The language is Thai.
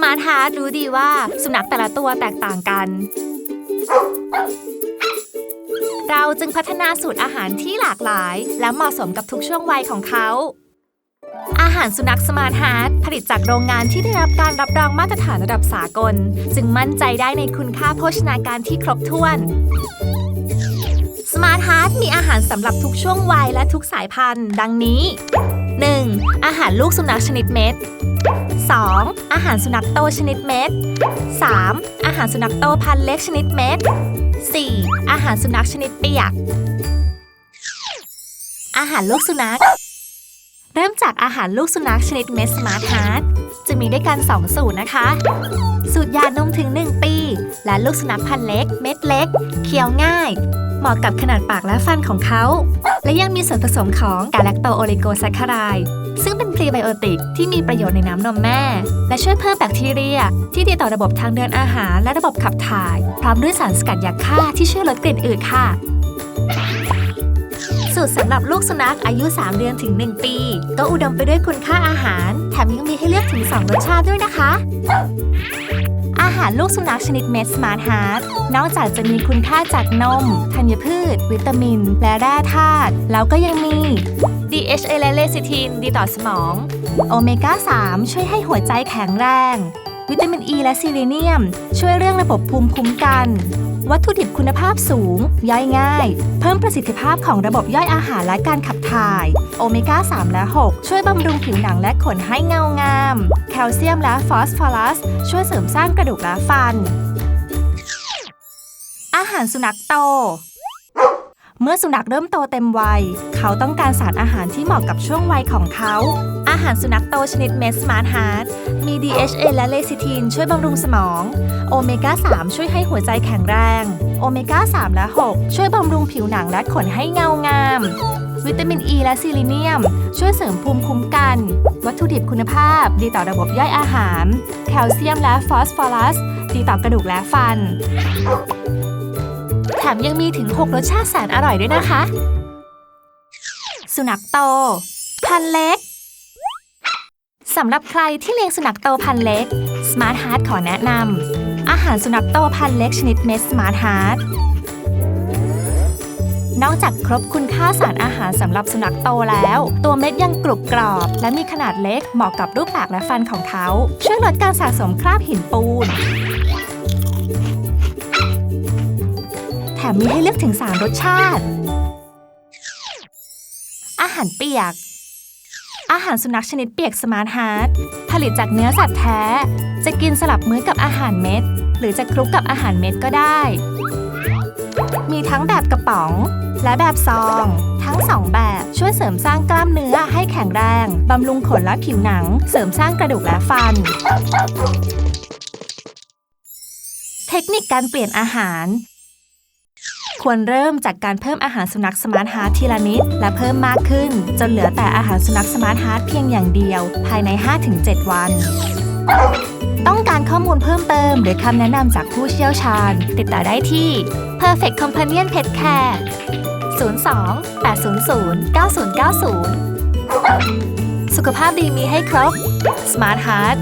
Smart Heart รู้ดีว่าสุนัขแต่ละตัวแตกต่างกัน เราจึงพัฒนาสูตรอาหารที่หลากหลาย และเหมาะสมกับทุกช่วงวัยของเขา อาหารสุนัข Smart Heart ผลิตจากโรงงานที่ได้รับการรับรองมาตรฐานระดับสากล จึงมั่นใจได้ในคุณค่าโภชนาการที่ครบถ้วน Smart Heart มีอาหารสำหรับทุกช่วงวัยและทุกสายพันธุ์ ดังนี้ 1. อาหารลูกสุนัขชนิดเม็ด 2. อาหารสุนัขโตชนิดเม็ด 3. อาหารสุนัขโตพันเล็กชนิดเม็ด 4. อาหารสุนัขชนิดเปียก อาหารลูกสุนัข เริ่มจากอาหารลูกสุนัขชนิดเม็ด Smart Heart จะมีด้วยกัน 2 สูตรนะคะ สูตรยานมถึง 1 ปี และลูกสุนัขพันเล็ก เม็ดเล็ก เคี้ยวง่าย เหมาะกับขนาดปากและฟันของเขา และยังมีส่วนผสมของกาแลคโตโอลิโกแซคคารายซึ่งเป็นพรีไบโอติกที่มีประโยชน์ในน้ำนมแม่ และช่วยเพิ่มแบคทีเรีย ที่ดีต่อระบบทางเดินอาหารและระบบขับถ่าย พร้อมด้วยสารสกัดยาฆ่าที่ช่วยลดกลิ่นอืดค่ะ สูตรสำหรับลูกสุนัขอายุ 3 เดือนถึง 1 ปี ก็อุดมไปด้วยคุณค่าอาหาร แถมยังมีให้เลือกถึง 2 รสชาติด้วยนะคะ หารลูกสุนัขชนิดเม็ด Smart Heart นอกจากจะมีคุณค่าจากนม ธัญพืช วิตามิน และแร่ธาตุ แล้วก็ยังมี DHA และเลซิทินดีต่อสมอง โอเมก้า 3 ช่วยให้หัวใจแข็งแรง วิตามินอ e ีและซีเลเนียม ช่วยเรื่องระบบภูมิคุ้มกัน วัตถุดิบคุณภาพสูง ย่อยง่าย เพิ่มประสิทธิภาพของระบบย่อยอาหารและการขับถ่าย โอเมก้า 3 และ 6 ช่วยบำรุงผิวหนังและขนให้เงางาม แคลเซียมและฟอสฟอรัส ช่วยเสริมสร้างกระดูกและฟัน อาหารสุนัขโตเมื่อสุนัขเริ่มโตเต็มวัย เขาต้องการสารอาหารที่เหมาะกับช่วงวัยของเขา อาหารสุนัขโตชนิดเม็ด Smart Heart มี DHA และเลซิทินช่วยบำรุงสมอง โอเมก้า 3 ช่วยให้หัวใจแข็งแรง โอเมก้า 3 และ 6 ช่วยบำรุงผิวหนังและขนให้เงางาม วิตามินอ e ีและซีลิเนียม ช่วยเสริมภูมิคุ้มกัน วัตถุดิบคุณภาพ ดีต่อระบบย่อยอาหาร แคลเซียมและฟอสฟอรัส ดีต่อกระดูกและฟัน แถมยังมีถึง 6 รสชาติแสนอร่อยด้วยนะคะ สุนัขโต พันเล็ก สำหรับใครที่เลี้ยงสุนัขโตพันเล็ก Smart Heart ขอแนะนำอาหารสุนัขโตพันเล็กชนิดเม็ด Smart Heart นอกจากครบคุณค่าสารอาหารสำหรับสุนัขโตแล้ว ตัวเม็ดยังกรุบกรอบ และมีขนาดเล็กเหมาะกับรูปปากและฟันของเขา ช่วยลดการสะสมคราบหินปูน แถมมีให้เลือกถึง 3 รสชาติ อาหารเปียก อาหารสุนัขชนิดเปียก Smart Heart ผลิตจากเนื้อสัตว์แท้ จะกินสลับมื้อกับอาหารเม็ด หรือจะคลุกกับอาหารเม็ดก็ได้ มีทั้งแบบกระป๋อง และแบบซอง ทั้งสองแบบช่วยเสริมสร้างกล้ามเนื้อให้แข็งแรง บำรุงขนและผิวหนัง เสริมสร้างกระดูกและฟัน เทคนิคการเปลี่ยนอาหาร ควรเริ่มจากการเพิ่มอาหารสุนัขสมาร์ทฮาร์ททีละนิด และเพิ่มมากขึ้น จนเหลือแต่อาหารสุนัขสมาร์ทฮาร์ทเพียงอย่างเดียว ภายใน 5-7 วัน ต้องการข้อมูลเพิ่มเติม หรือคำแนะนำจากผู้เชี่ยวชาญ ติดต่อได้ที่ Perfect Companion Pet Care 02 800 9090 สุขภาพดีมีให้ครบ Smart Heart